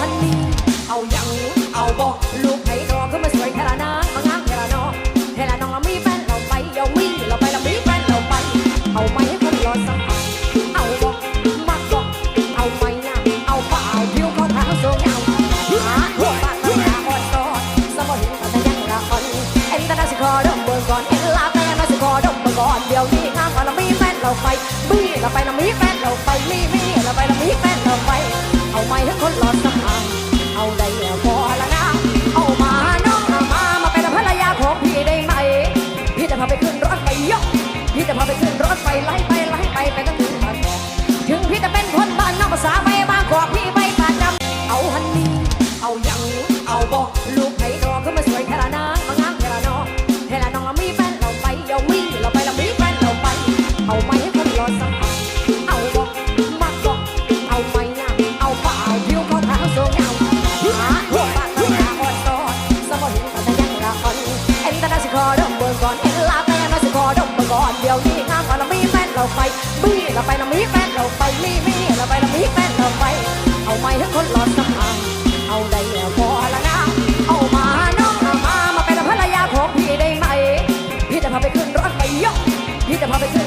ฮันนี่เอายังเอาบอกลูกไผ่ดอกขึ้นมาสวยแค่ละนางมางามแค่ละน้องแค่ละน้องเรามีแฟนเราไปเดี๋ยวมีเราไปเรามีแฟนเราไป เอาไหมให้คนรอสักพักเอาบอกมักบอกเอาไหมนะเอาเปล่าผิวเขาขาวสวยงามหาหัวปากตาอ่อนตอนสมองหินแต่ยังละอ่อนเอ็นตานาสิคอดมเบิ่งก่อนเอ็นลาแต่นาสิคอดมเบิ่งก่อนเดี๋ยวนี้งามกว่าเรามีแฟนเราไปมีเราไปเรามีแฟนเราไปมีมี ไฟไล่ไปไล่ไปไปตั้งถึงบางกอกถึงพี่จะเป็นคนบ้านนอกภาษาไปบางกอกพี่ไปปาดำเอาฮันนี่เอาหยังเอาบอกลูกไห่ดอกขึ้นมาสวยแค่ละนามางามแค่ละนอแค่ละนองเรามีแฟนเราไปเดี๋ยามีเราไปเรามีแฟนเราไป เอาไหมให้คนรอสัก เรามีเราไปมีเราไปเรามีแฟนเราไปมีมีเราไปเรามีแฟนเราไป เอาไม้ให้คนหลอดสักพักเอาได้แล้วพอละนะเอามาน้องเอามามาเป็นภรรยาของพี่ได้ไหมพี่จะพาไปขึ้นรถไปยกพี่จะพาไปขึ้น